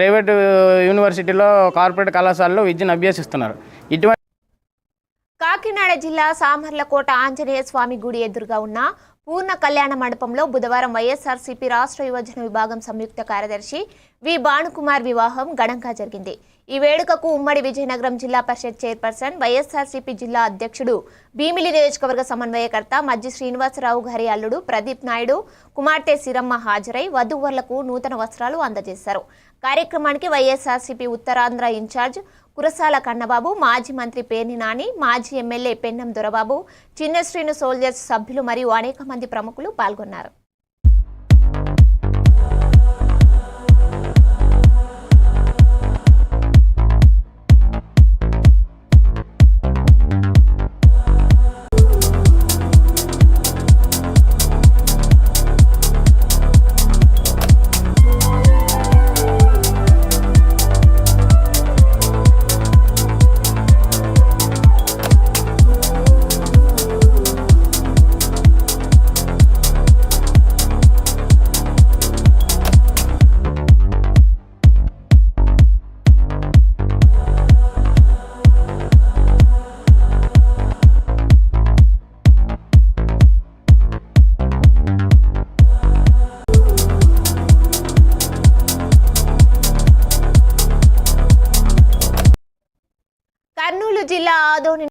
Private యూనివర్సిటీలో corporate కళాశాలలో విద్యను అభ్యసిస్తున్నారు. ఇటువంటి కాకినాడ జిల్లా సామర్లకోట ఆంజనేయ స్వామి గుడి ఎదురుగా ఉన్న పూర్ణ కళ్యాణ మండపంలో బుధవారం వైఎస్ఆర్సీపీ రాష్ట్ర యువజన విభాగం సంయుక్త కార్యదర్శి వి భానుకుమార్ వివాహం ఘనంగా జరిగింది. ఈ వేడుకకు ఉమ్మడి విజయనగరం జిల్లా పరిషత్ చైర్పర్సన్ వైఎస్ఆర్సీపీ జిల్లా అధ్యక్షుడు భీమిలి నియోజకవర్గ సమన్వయకర్త మజ్జి శ్రీనివాసరావు గారి అల్లుడు ప్రదీప్ నాయుడు కుమార్తె సిరమ్మ హాజరై వధువర్లకు నూతన వస్త్రాలు అందజేశారు. కార్యక్రమానికి వైఎస్ఆర్సీపీ ఉత్తరాంధ్ర ఇన్ఛార్జ్ కురసాల కన్నబాబు మాజీ మంత్రి పేర్ని నాని మాజీ ఎమ్మెల్యే పెన్నం దొరబాబు చిన్న శ్రీను సోల్జర్స్ సభ్యులు మరియు అనేక మంది ప్రముఖులు పాల్గొన్నారు. జిల్లా ఆదోని